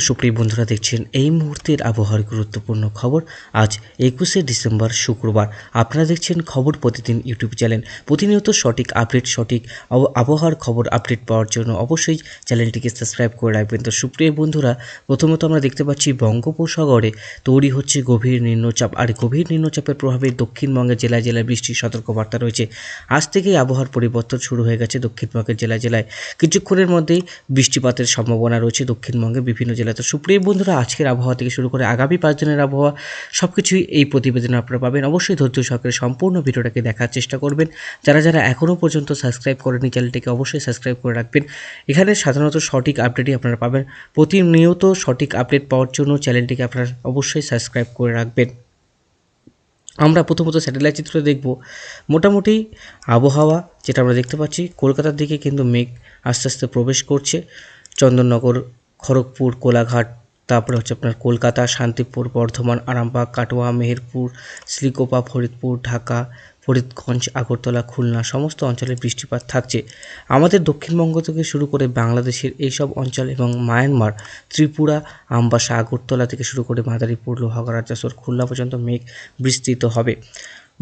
সুপ্রিয় বন্ধুরা, দেখছেন এই মুহূর্তের আবহাওয়ার গুরুত্বপূর্ণ খবর। আজ একুশে ডিসেম্বর, শুক্রবার। আপনারা দেখছেন খবর প্রতিদিন ইউটিউব চ্যানেল। প্রতিনিয়ত সঠিক আপডেট, সঠিক আবহাওয়ার খবর আপডেট পাওয়ার জন্য অবশ্যই চ্যানেলটিকে সাবস্ক্রাইব করে রাখবেন। তো সুপ্রিয় বন্ধুরা, প্রথমত আমরা দেখতে পাচ্ছি, বঙ্গোপসাগরে তৈরি হচ্ছে গভীর নিম্নচাপ। আর গভীর নিম্নচাপের প্রভাবে দক্ষিণবঙ্গের জেলায় জেলায় বৃষ্টির সতর্কবার্তা রয়েছে। আজ থেকেই আবহাওয়ার পরিবর্তন শুরু হয়ে গেছে দক্ষিণবঙ্গের জেলায় জেলায়। কিছুক্ষণের মধ্যেই বৃষ্টিপাতের সম্ভাবনা রয়েছে দক্ষিণবঙ্গের বিভিন্ন জেলায়। তো সুপ্রিয় বন্ধুরা, আজকের আবহাওয়া থেকে শুরু করে আগামী পাঁচ দিনের আবহাওয়া সব কিছুই এই প্রতিবেদনে আপনারা পাবেন। অবশ্যই ধৈর্য সহকারে সম্পূর্ণ ভিডিওটাকে দেখার চেষ্টা করবেন। যারা যারা এখনও পর্যন্ত সাবস্ক্রাইব করেনি চ্যানেলটিকে অবশ্যই সাবস্ক্রাইব করে রাখবেন। এখানে সাধারণত সঠিক আপডেটই আপনারা পাবেন। প্রতিনিয়ত সঠিক আপডেট পাওয়ার জন্য চ্যানেলটিকে আপনারা অবশ্যই সাবস্ক্রাইব করে রাখবেন। আমরা প্রথমত স্যাটেলাইট চিত্র দেখব। মোটামুটি আবহাওয়া, যেটা আমরা দেখতে পাচ্ছি, কলকাতার দিকে কিন্তু মেঘ আস্তে আস্তে প্রবেশ করছে। চন্দননগর খড়গপুর, কোলাঘাট, তারপরে হচ্ছে আপনার কলকাতা, শান্তিপুর, বর্ধমান, আরামবাগ, কাটোয়া, মেহেরপুর, শ্রীকোপা, ফরিদপুর, ঢাকা, ফরিদগঞ্জ, আগরতলা, খুলনা, সমস্ত অঞ্চলে বৃষ্টিপাত থাকছে। আমাদের দক্ষিণবঙ্গ থেকে শুরু করে বাংলাদেশের এইসব অঞ্চল এবং মায়ানমার, ত্রিপুরা, আমবাসা, আগরতলা থেকে শুরু করে মাদারীপুর, লোহাগড়া, যশোর, খুলনা পর্যন্ত মেঘ বিস্তৃত হবে।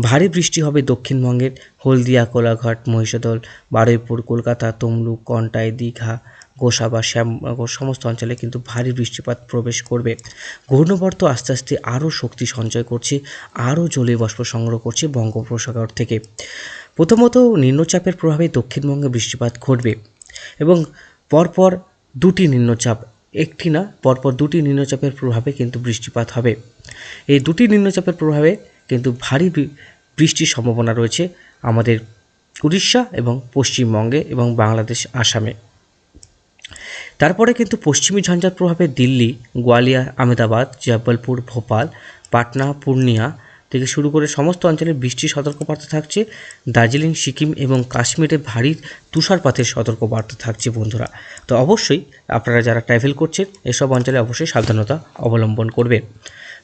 ভারী বৃষ্টি হবে দক্ষিণবঙ্গের হলদিয়া, কোলাঘাট, মহিষাদল, বারুইপুর, কলকাতা, তমলুক, কন্টাই, দীঘা গোসাবা শ্যামনগর সমস্ত অঞ্চলে কিন্তু ভারী বৃষ্টিপাত প্রবেশ করবে। ঘূর্ণবর্ত আস্তে আস্তে আরও শক্তি সঞ্চয় করছে, আরও জলীয় বাষ্প সংগ্রহ করছে বঙ্গোপসাগর থেকে। প্রথমত নিম্নচাপের প্রভাবে দক্ষিণবঙ্গে বৃষ্টিপাত ঘটবে এবং পরপর দুটি নিম্নচাপ, একটি না, পরপর দুটি নিম্নচাপের প্রভাবে কিন্তু বৃষ্টিপাত হবে। এই দুটি নিম্নচাপের প্রভাবে কিন্তু ভারী বৃষ্টির সম্ভাবনা রয়েছে আমাদের উড়িষ্যা এবং পশ্চিমবঙ্গে এবং বাংলাদেশ আসামে। তারপরে কিন্তু পশ্চিমী ঝঞ্ঝার প্রভাবে দিল্লি, গোয়ালিয়া, আহমেদাবাদ জব্বলপুর ভোপাল, পাটনা, পূর্ণিয়া থেকে শুরু করে সমস্ত অঞ্চলে বৃষ্টির সতর্কবার্তা থাকছে। দার্জিলিং, সিকিম এবং কাশ্মীরে ভারী তুষারপাতের সতর্কবার্তা থাকছে বন্ধুরা। তো অবশ্যই আপনারা যারা ট্রাভেল করছেন, এসব অঞ্চলে অবশ্যই সাবধানতা অবলম্বন করবেন।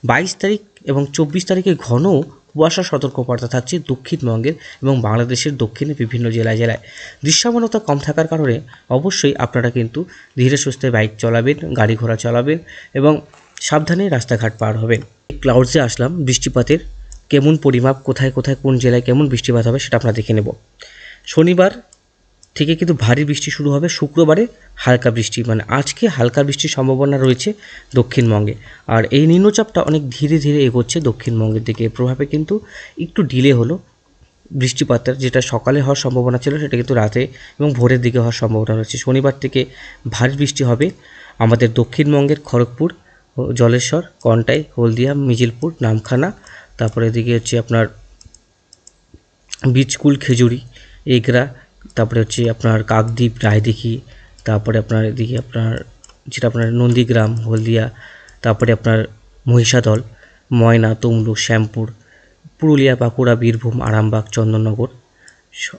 বাইশ তারিখ এবং চব্বিশ তারিখে ঘন কুয়াশা সতর্কবার্তা থাকছে দক্ষিণবঙ্গের এবং বাংলাদেশের দক্ষিণে বিভিন্ন জেলায় জেলায়। দৃশ্যমানতা কম থাকার কারণে অবশ্যই আপনারা কিন্তু ধীরে সুস্থে বাইক চলাবেন, গাড়ি ঘোড়া চালাবেন এবং সাবধানে রাস্তাঘাট পার হবেন। ক্লাউডসে আসলাম, বৃষ্টিপাতের কেমন পরিমাপ, কোথায় কোথায় কোন জেলায় কেমন বৃষ্টিপাত হবে সেটা আমরা দেখে নেব। শনিবার থেকে কিন্তু ভারী বৃষ্টি শুরু হবে শুক্রবারে, হালকা বৃষ্টি মানে আজকে হালকা বৃষ্টির সম্ভাবনা রয়েছে দক্ষিণবঙ্গে। আর এই নিম্নচাপটা অনেক ধীরে ধীরে এগোচ্ছে দক্ষিণবঙ্গের দিকে। প্রভাবে কিন্তু একটু ডিলে হলো বৃষ্টিপাতের, যেটা সকালে হওয়ার সম্ভাবনা ছিল, সেটা কিন্তু রাতে এবং ভোরের দিকে হওয়ার সম্ভাবনা রয়েছে। শনিবার থেকে ভারী বৃষ্টি হবে আমাদের দক্ষিণবঙ্গের খড়গপুর, জলেশ্বর, কন্টাই, হলদিয়া, মিজিলপুর, নামখানা, তারপরে এদিকে হচ্ছে আপনার বীজকুল, খেজুরি, এগরা তারপরে হচ্ছে আপনার কাকদ্বীপ, রায়দিঘি, তারপরে আপনার এদিকে আপনার যেটা আপনার নন্দীগ্রাম, হলদিয়া, তারপরে আপনার মহিষাদল, ময়না, তমলুক, শ্যামপুর, পুরুলিয়া, বাঁকুড়া, বীরভূম, আরামবাগ, চন্দননগর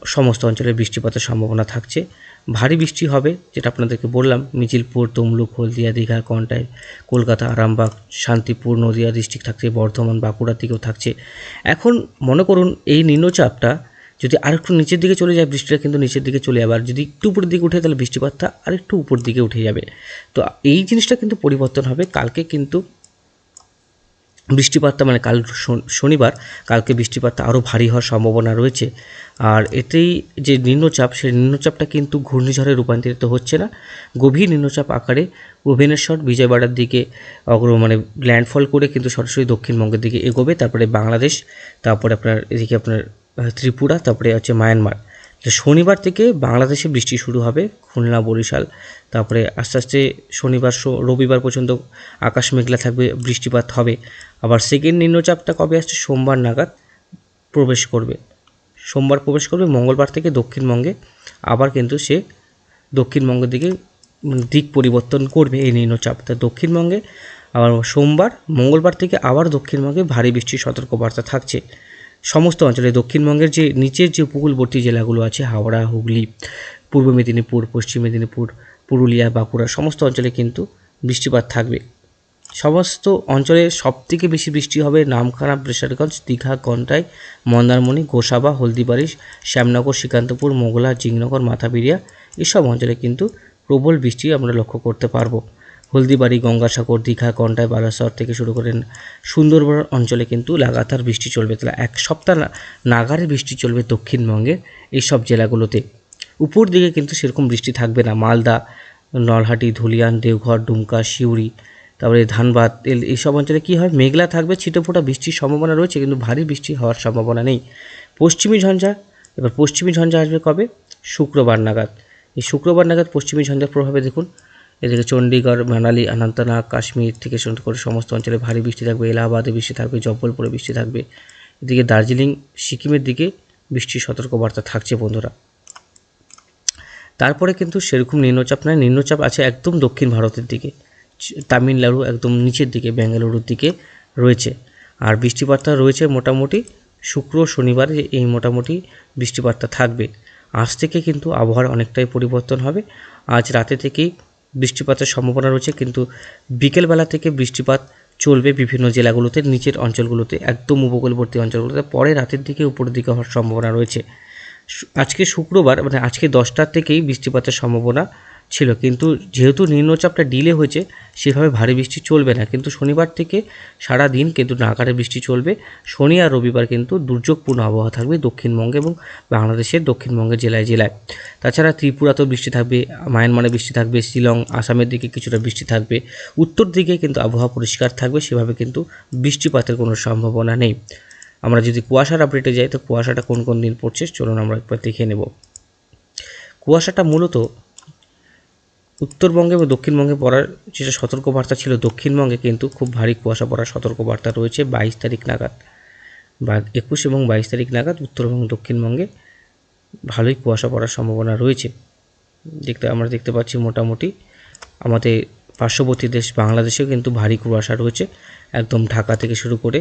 সমস্ত অঞ্চলে বৃষ্টিপাতের সম্ভাবনা থাকছে। ভারী বৃষ্টি হবে, যেটা আপনাদেরকে বললাম মিছিলপুর তমলুক, হলদিয়া, দীঘা, কন্টাই, কলকাতা, আরামবাগ, শান্তিপুর, নদিয়া, ডিস্ট্রিক্ট থাকছে, বর্ধমান, বাঁকুড়ার দিকেও থাকছে। এখন মনে করুন, এই নিম্নচাপটা যদি আরেকটু নিচের দিকে চলে যায়, বৃষ্টিটা কিন্তু নিচের দিকে চলে যাবে। আর যদি একটু উপরের দিকে উঠে তাহলে বৃষ্টিপাতটা আরেকটু উপর দিকে উঠে যাবে। তো এই জিনিসটা কিন্তু পরিবর্তন হবে। কালকে কিন্তু বৃষ্টিপাতটা মানে কাল শন- শনিবার, কালকে বৃষ্টিপাতটা আরও ভারী হওয়ার সম্ভাবনা রয়েছে। আর এতেই যে নিম্নচাপ সেই নিম্নচাপটা কিন্তু ঘূর্ণিঝড়ে রূপান্তরিত হচ্ছে না। গভীর নিম্নচাপ আকারে ভুবনেশ্বর, বিজয়বাড়ার দিকে অগ্র মানে ল্যান্ডফল করে কিন্তু সরাসরি দক্ষিণবঙ্গের দিকে এগোবে। তারপরে বাংলাদেশ, তারপরে আপনার এদিকে আপনার ত্রিপুরা, তারপরে হচ্ছে মায়ানমার। শনিবার থেকে বাংলাদেশে বৃষ্টি শুরু হবে খুলনা, বরিশাল। তারপরে আস্তে আস্তে শনিবার রবিবার পর্যন্ত আকাশ মেঘলা থাকবে, বৃষ্টিপাত হবে। আবার সেকেন্ড নিম্নচাপটা কবে আসছে? সোমবার নাগাদ প্রবেশ করবে। সোমবার প্রবেশ করবে মঙ্গলবার থেকে দক্ষিণবঙ্গে। আবার কিন্তু সে দক্ষিণবঙ্গের দিকে দিক পরিবর্তন করবে এই নিম্নচাপ। তা দক্ষিণবঙ্গে আবার সোমবার, মঙ্গলবার থেকে আবার দক্ষিণবঙ্গে ভারী বৃষ্টির সতর্কবার্তা থাকছে। সমস্ত অঞ্চলে দক্ষিণবঙ্গের যে নিচের যে উপকূলবর্তী জেলাগুলো আছে, হাওড়া, হুগলি, পূর্ব মেদিনীপুর, পশ্চিম মেদিনীপুর, পুরুলিয়া, বাঁকুড়া, সমস্ত অঞ্চলে কিন্তু বৃষ্টিপাত থাকবে। সমস্ত অঞ্চলে সবথেকে বেশি বৃষ্টি হবে নামখানা, প্রেসারগঞ্জ, দীঘা, কন্টাই, মন্দারমণি, গোসাবা, হলদিবাড়ি, শ্যামনগর, শ্রীকান্তপুর, মোগলা জিংনগর মাথাবিরিয়া এসব অঞ্চলে কিন্তু প্রবল বৃষ্টি আমরা লক্ষ্য করতে পারব। হলদিবাড়ি, গঙ্গাসাগর, দীঘা, কন্টাই বালাসর থেকে শুরু করে সুন্দরবন অঞ্চলে কিন্তু লাগাতার বৃষ্টি চলবে। তাহলে এক সপ্তাহ নাগারে বৃষ্টি চলবে দক্ষিণবঙ্গের এই সব জেলাগুলোতে। উপর দিকে কিন্তু সেরকম বৃষ্টি থাকবে না। মালদা, নলহাটি, ধুলিয়ান, দেওঘর, ডুমকা, সিউড়ি, তারপরে ধানবাদ এইসব অঞ্চলে কী হয়, মেঘলা থাকবে, ছিটেফোঁটা বৃষ্টির সম্ভাবনা রয়েছে, কিন্তু ভারী বৃষ্টি হওয়ার সম্ভাবনা নেই। পশ্চিমী ঝঞ্ঝা, এবার পশ্চিমী ঝঞ্ঝা আসবে কবে? শুক্রবার নাগাদ। এই শুক্রবার নাগাদ পশ্চিমী ঝঞ্ঝার প্রভাবে দেখুন এদিকে চণ্ডীগড়, মানালি, অনন্তনাগ, কাশ্মীর থেকে শুরু করে সমস্ত অঞ্চলে ভারী বৃষ্টি থাকবে, এলাহাবাদে বৃষ্টি থাকবে জব্বলপুরে বৃষ্টি থাকবে। এদিকে দার্জিলিং, সিকিমের দিকে বৃষ্টির সতর্কবার্তা থাকছে বন্ধুরা। তারপরে কিন্তু সেরকম নিম্নচাপ নয়, নিম্নচাপ আছে একদম দক্ষিণ ভারতের দিকে। তামিলনাড়ু একদম নিচের দিকে বেঙ্গালুরুর দিকে রয়েছে। আর বৃষ্টিপাতটা রয়েছে মোটামুটি শুক্র শনিবার এই মোটামুটি বৃষ্টিপাতটা থাকবে। আজ থেকে কিন্তু আবহাওয়ার অনেকটাই পরিবর্তন হবে। আজ রাতে থেকেই বৃষ্টিপাতের সম্ভাবনা রয়েছে, কিন্তু বিকেলবেলা থেকে বৃষ্টিপাত চলবে বিভিন্ন জেলাগুলোতে, নিচের অঞ্চলগুলোতে, একদম উপকূলবর্তী অঞ্চলগুলোতে। পরে রাতের দিকে উপরের দিকে হওয়ার সম্ভাবনা রয়েছে। আজকে শুক্রবার মানে আজকে দশটার থেকেই বৃষ্টিপাতের সম্ভাবনা ছিল, কিন্তু যেহেতু নিম্নচাপটা ডিলে হয়েছে, সেভাবে ভারী বৃষ্টি চলবে না। কিন্তু শনিবার থেকে সারা দিন কিন্তু নাগারে বৃষ্টি চলবে। শনি আর রবিবার কিন্তু দুর্যোগপূর্ণ আবহাওয়া থাকবে দক্ষিণবঙ্গে এবং বাংলাদেশের দক্ষিণবঙ্গের জেলায় জেলায়। তাছাড়া ত্রিপুরাতেও বৃষ্টি থাকবে, মায়ানমারে বৃষ্টি থাকবে, শিলং, আসামের দিকে কিছুটা বৃষ্টি থাকবে। উত্তর দিকে কিন্তু আবহাওয়া পরিষ্কার থাকবে, সেভাবে কিন্তু বৃষ্টিপাতের কোনো সম্ভাবনা নেই। আমরা যদি কুয়াশার আপডেটে যাই, তো কুয়াশাটা কোন কোন দিন পড়ছে, চলুন আমরা একবার দেখে নেব। কুয়াশাটা মূলত উত্তরবঙ্গে এবং দক্ষিণবঙ্গে পড়ার যেটা সতর্কবার্তা ছিল দক্ষিণবঙ্গে কিন্তু খুব ভারী কুয়াশা পড়ার সতর্কবার্তা রয়েছে বাইশ তারিখ নাগাদ। বা একুশ এবং বাইশ তারিখ নাগাদ উত্তরবঙ্গ দক্ষিণবঙ্গে ভালোই কুয়াশা পড়ার সম্ভাবনা রয়েছে। দেখতে, আমরা দেখতে পাচ্ছি মোটামুটি আমাদের পার্শ্ববর্তী দেশ বাংলাদেশেও কিন্তু ভারী কুয়াশা রয়েছে। একদম ঢাকা থেকে শুরু করে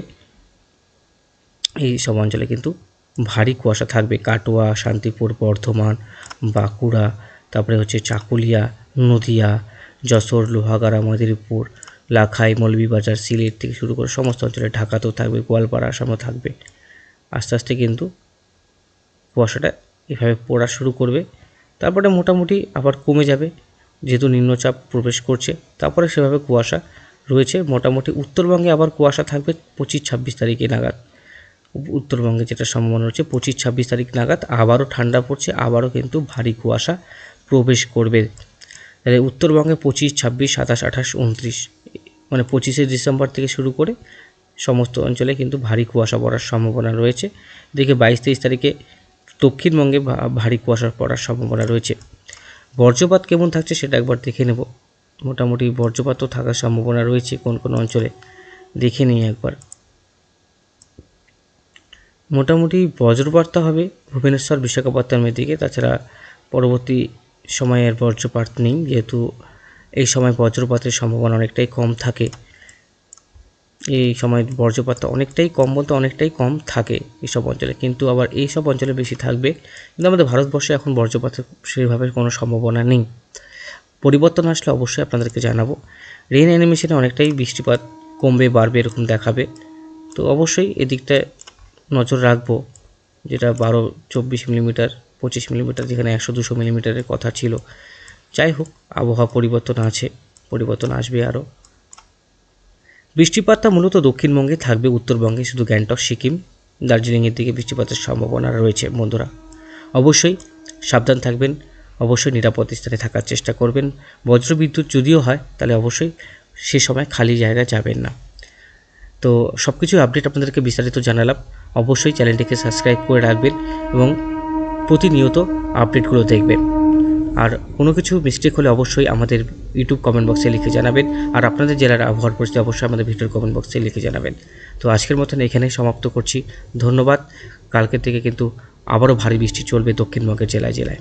এই সব অঞ্চলে কিন্তু ভারী কুয়াশা থাকবে। কাটোয়া, শান্তিপুর, বর্ধমান, বাঁকুড়া, তারপরে হচ্ছে চাকুলিয়া নদিয়া, যশোর, লোহাগাড়া মাদিরপুর লাখাই, মৌলভীবাজার, সিলেট থেকে শুরু করে সমস্ত অঞ্চলে ঢাকাতেও থাকবে, গোয়ালপাড়া, আসামও থাকবে। আস্তে আস্তে কিন্তু কুয়াশাটা এভাবে পড়া শুরু করবে। তারপরে মোটামুটি আবার কমে যাবে, যেহেতু নিম্নচাপ প্রবেশ করছে, তারপরে সেভাবে কুয়াশা রয়েছে। মোটামুটি উত্তরবঙ্গে আবার কুয়াশা থাকবে পঁচিশ ছাব্বিশ তারিখে নাগাদ। উত্তরবঙ্গে যেটা সম্ভাবনা রয়েছে, পঁচিশ ছাব্বিশ তারিখ নাগাদ আবারও ঠান্ডা পড়ছে, আবারও কিন্তু ভারী কুয়াশা প্রবেশ করবে। তাহলে উত্তরবঙ্গে পঁচিশ, ছাব্বিশ, সাতাশ, আঠাশ, উনত্রিশ মানে পঁচিশে ডিসেম্বর থেকে শুরু করে সমস্ত অঞ্চলে কিন্তু ভারী কুয়াশা পড়ার সম্ভাবনা রয়েছে। দেখে বাইশ তেইশ তারিখে দক্ষিণবঙ্গে ভারী কুয়াশা পড়ার সম্ভাবনা রয়েছে। বর্জ্যপাত কেমন থাকছে সেটা একবার দেখে নেব। মোটামুটি বর্জ্যপাতও থাকার সম্ভাবনা রয়েছে কোন কোন অঞ্চলে। দেখে নিই একবার। মোটামুটি বজ্রপাতটা হবে ভুবনেশ্বর, বিশাখাপত্তনমের দিকে। তাছাড়া পরবর্তী সময়ের বজ্রপাত নেই, যেহেতু এই সময় বজ্রপাতের সম্ভাবনা অনেকটাই কম থাকে। এই সময় বজ্রপাতটা অনেকটাই কম বলতে অনেকটাই কম থাকে এইসব অঞ্চলে, কিন্তু আবার এই সব অঞ্চলে বেশি থাকবে। কিন্তু আমাদের ভারতবর্ষে এখন বজ্রপাতের সেভাবে কোনো সম্ভাবনা নেই। পরিবর্তন আসলে অবশ্যই আপনাদেরকে জানাব। রেন অ্যানিমেশনে অনেকটাই বৃষ্টিপাত কমবে, বাড়বে এরকম দেখাবে। তো অবশ্যই এদিকটায় নজর রাখব, যেটা বারো চব্বিশ মিলিমিটার পঁচিশ মিলিমিটার, যেখানে একশো দুশো মিলিমিটারের কথা ছিল। যাই হোক, আবহাওয়া পরিবর্তন আছে, পরিবর্তন আসবে আরও। বৃষ্টিপাতটা মূলত দক্ষিণবঙ্গে থাকবে, উত্তরবঙ্গে শুধু গ্যাংটক, সিকিম, দার্জিলিংয়ের দিকে বৃষ্টিপাতের সম্ভাবনা রয়েছে, বন্ধুরা। অবশ্যই সাবধান থাকবেন, অবশ্যই নিরাপদ স্থানে থাকার চেষ্টা করবেন। বজ্রবিদ্যুৎ যদিও হয়, তাহলে অবশ্যই সে সময় খালি জায়গায় যাবেন না। তো সব কিছু আপডেট আপনাদেরকে বিস্তারিত জানালাম। অবশ্যই চ্যানেলটিকে সাবস্ক্রাইব করে রাখবেন এবং প্রতিনিয়ত আপডেটগুলো দেখবেন। আর কোনো কিছু মিস্টেক হলে অবশ্যই আমাদের ইউটিউব কমেন্ট বক্সে লিখে জানাবেন। আর আপনাদের জেলার আবহাওয়ার পরিস্থিতি অবশ্যই আমাদের ভিডিওর কমেন্ট বক্সে লিখে জানাবেন। তো আজকের মতন এখানে সমাপ্ত করছি। ধন্যবাদ। কালকে থেকে কিন্তু আবারও ভারী বৃষ্টি চলবে দক্ষিণবঙ্গের জেলায় জেলায়।